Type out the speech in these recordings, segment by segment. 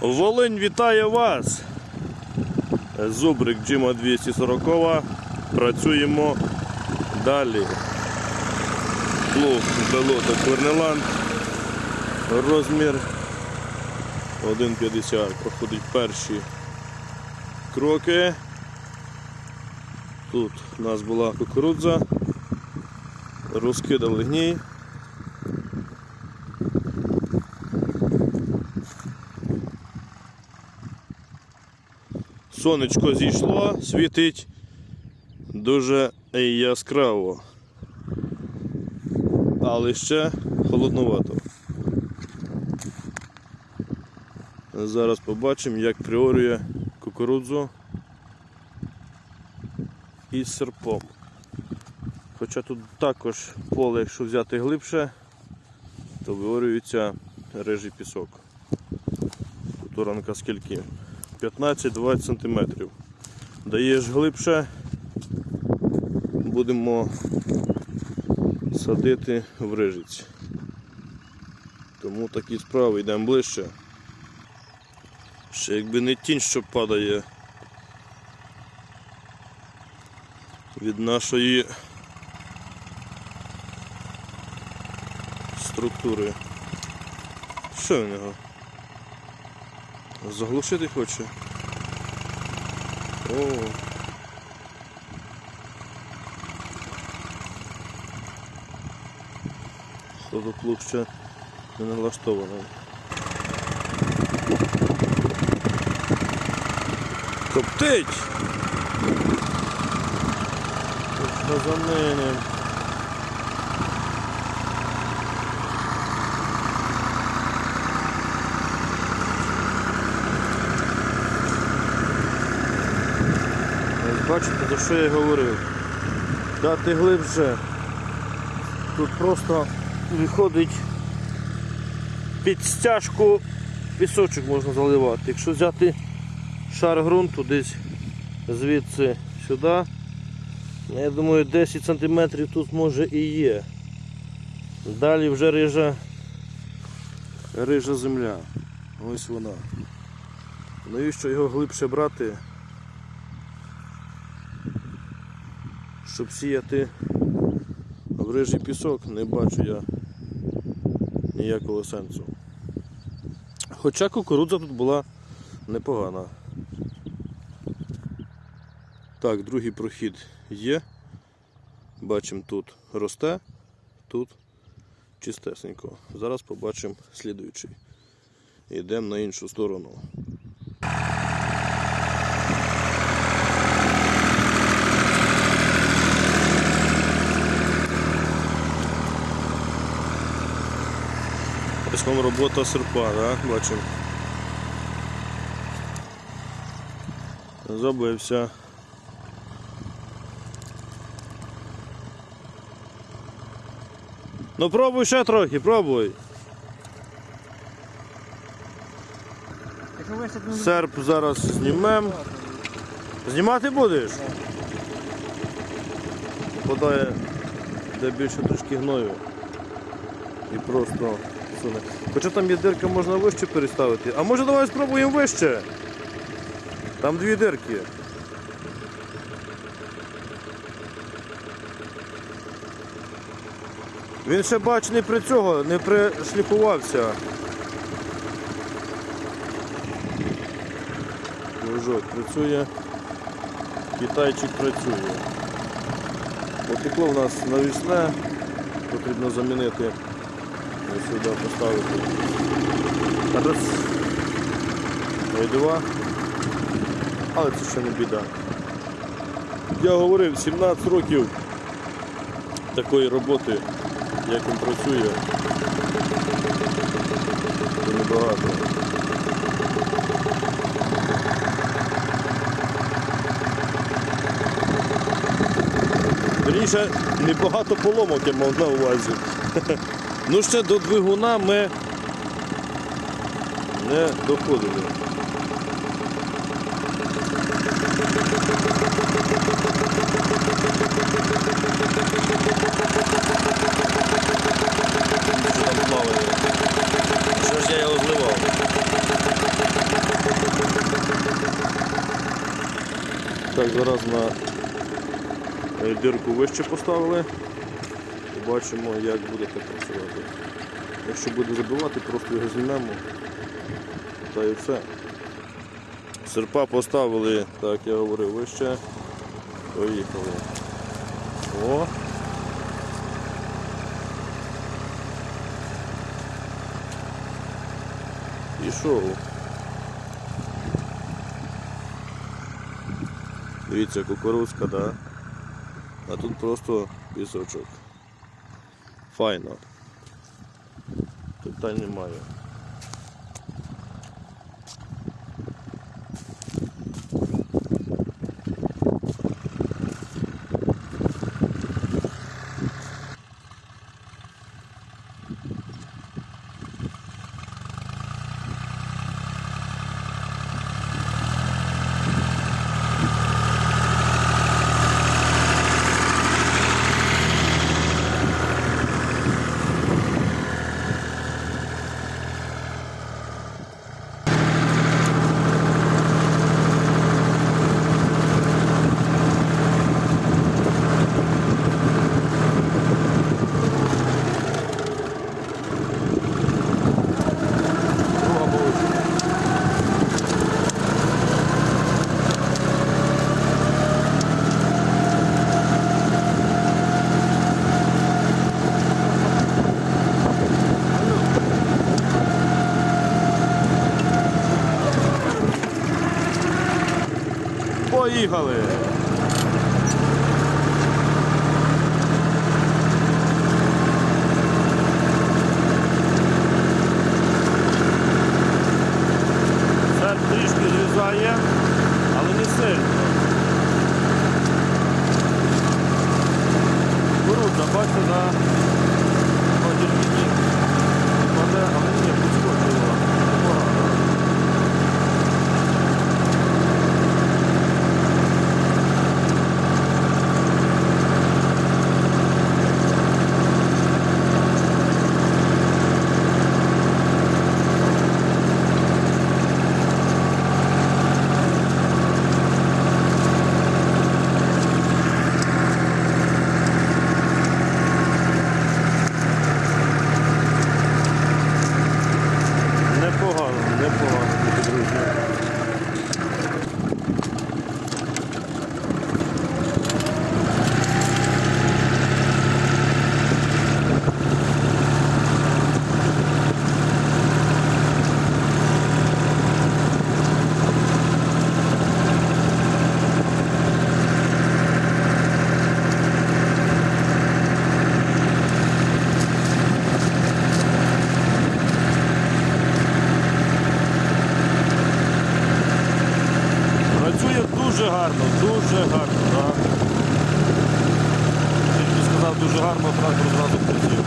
Волинь вітає вас! Зубрик Джима 240. Працюємо далі. Плуг Белота Квернеланд. Розмір 1,50. Проходить перші кроки. Тут у нас була кукурудза. Розкидали гній. Сонечко зійшло, світить дуже яскраво. Але ще холодновато. Зараз побачимо, як приорює кукурудзу із серпом. Хоча тут також поле, якщо взяти глибше, то виорюється рижий пісок. Тут оранка скільки? 15-20 см. Даєш глибше, будемо садити в рижиць. Тому такі справи йдемо ближче. Ще якби не тінь, що падає від нашої структури. Що в нього? Заглушити хоче. О. Ходоплуг ще не налаштований. Коптить! Точно за ним. Бачите, за що я говорив. Дати глибше. Тут просто виходить під стяжку пісочок можна заливати. Якщо взяти шар ґрунту десь звідси сюди, ну, я думаю 10 см тут може і є. Далі вже рижа, рижа земля. Ось вона. Навіщо його глибше брати? Щоб сіяти в рижий пісок, не бачу я ніякого сенсу. Хоча кукурудза тут була непогана. Так, другий прохід є. Бачимо тут росте, тут чистесенько. Зараз побачимо слідуючий. Йдемо на іншу сторону. Ось робота серпа, да? бачимо. Забився. Ну пробуй ще трохи, пробуй. Серп зараз знімем. Знімати будеш? Подає де більше трошки гною. І просто суне. Хоча там є дирка, можна вище переставити. А може давай спробуємо вище? Там дві дирки. Він ще бач не при цього, не пришліфувався. Дружок працює, китайчик працює. Потекло в нас навісне, потрібно замінити. Сюди поставити. Раз. Ой, два. Але це ще не біда. Я говорив, 17 років такої роботи, як він працює. Це небагато. Верніше, небагато поломок я мав на увазі. Ну ще до двигуна ми не доходили. Що я його зливав? Так, зараз на дірку вище поставили. Побачимо, як буде так працювати. Якщо буде забивати, просто його знімемо. Та і все. Серпа поставили, так я говорив, вище. Поїхали. О! Пішов. Дивіться, кукурузка, да? А тут просто пісочок. Файно. Питань немає. Поїхали! Це трішки зрізає, але не сильно. Кукурудза, бачите, на подірні. Паде, але ні, підскочила. Непогано. Непогано, непогано, любі друзі. Працює дуже гарно, дуже гарно, так. Тільки сказав гарно, трактор зразу працює.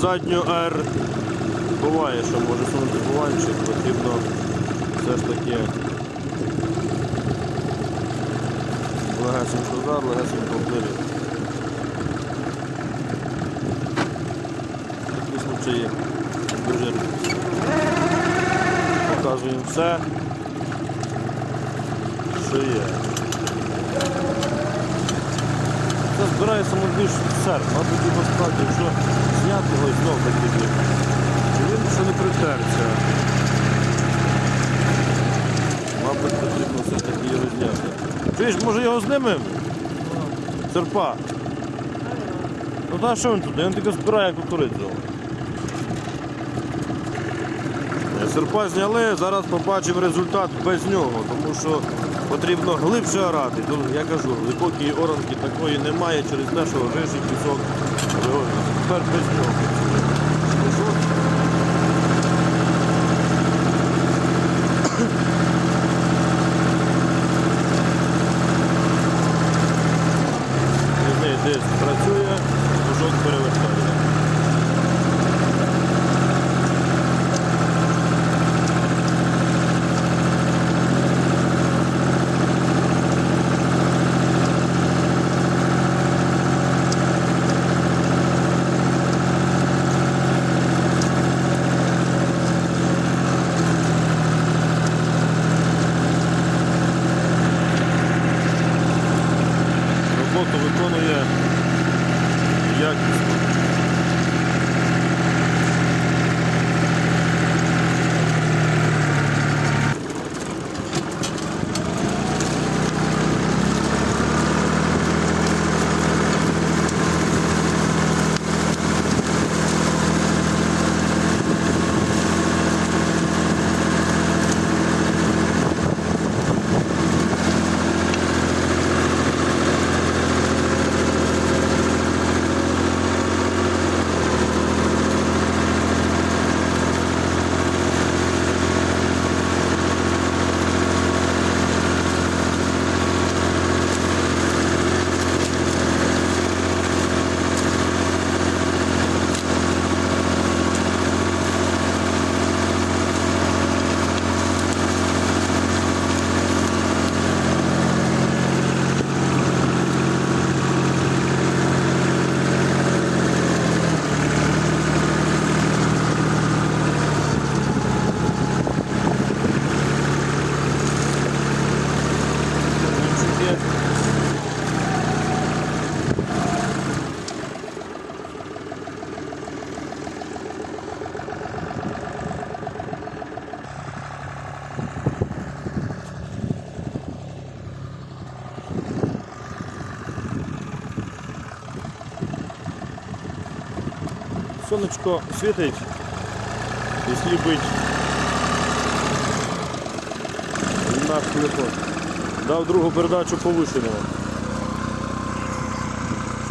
Задню R буває, що може сунути буванчик, потрібно все ж таки легесенько удар, легесенько впливі. Такі случаї дуже показуємо все, що є. Це збирає самобільш серп, мабуть, його справді, якщо зняти його і знов таки, чи він ще не притерся. Мабуть, потрібно все ж таки його зняти. Чуєш, може його знімемо? Серпа. Ну та що він тут? Він тільки збирає кукурудзу. Е, Серпа зняли, зараз побачимо результат без нього, тому що потрібно глибше орати. Тут, я кажу, глибокої оранки такої немає через те, що рижий пісок. Тепер без нього. Лунчики. Сонечко світить і сліпить наш телефон. Дав другу передачу повишеного.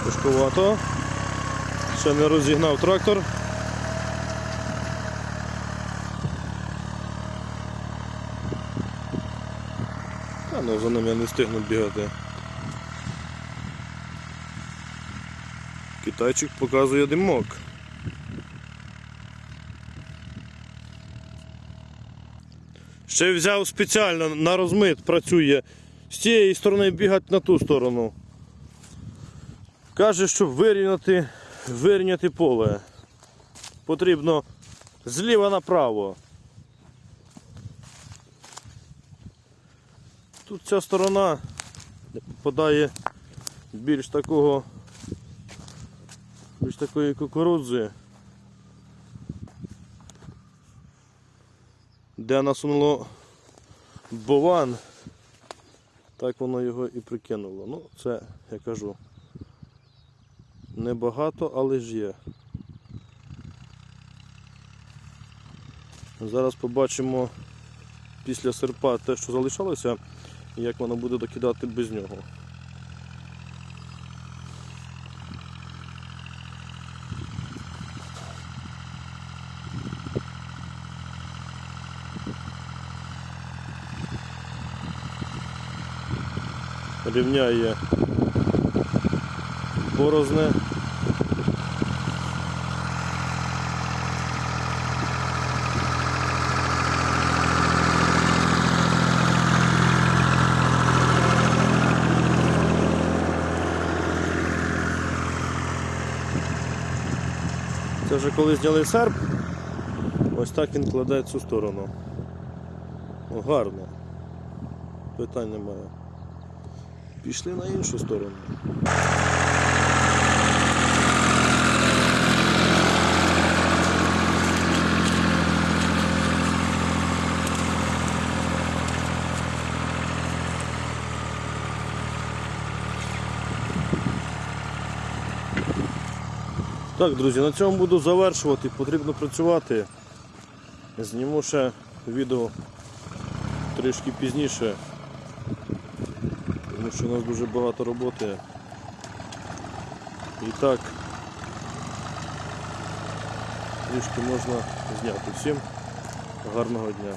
Тяжковато. Ще не розігнав трактор. Та ну за ним я не встигну бігати. Китайчик показує димок. Ще взяв спеціально на розмит, працює. З цієї сторони бігати на ту сторону. Каже, щоб вирівняти, вирівняти поле. Потрібно зліва направо. Тут ця сторона попадає більш такого більш такої кукурудзи. де насунуло бован, так воно його і прикинуло. Ну, це, я кажу, небагато, але ж є. Зараз побачимо після серпа те, що залишалося, і як воно буде докидати без нього. Рівняє борозне. Це вже коли зняли серп, ось так він кладе цю сторону. О, гарно. Питань немає. Пішли на іншу сторону. Так, друзі, на цьому буду завершувати. Потрібно працювати. Зніму ще відео трішки пізніше тому що у нас дуже багато роботи. І так трішки можна зняти. Всім гарного дня.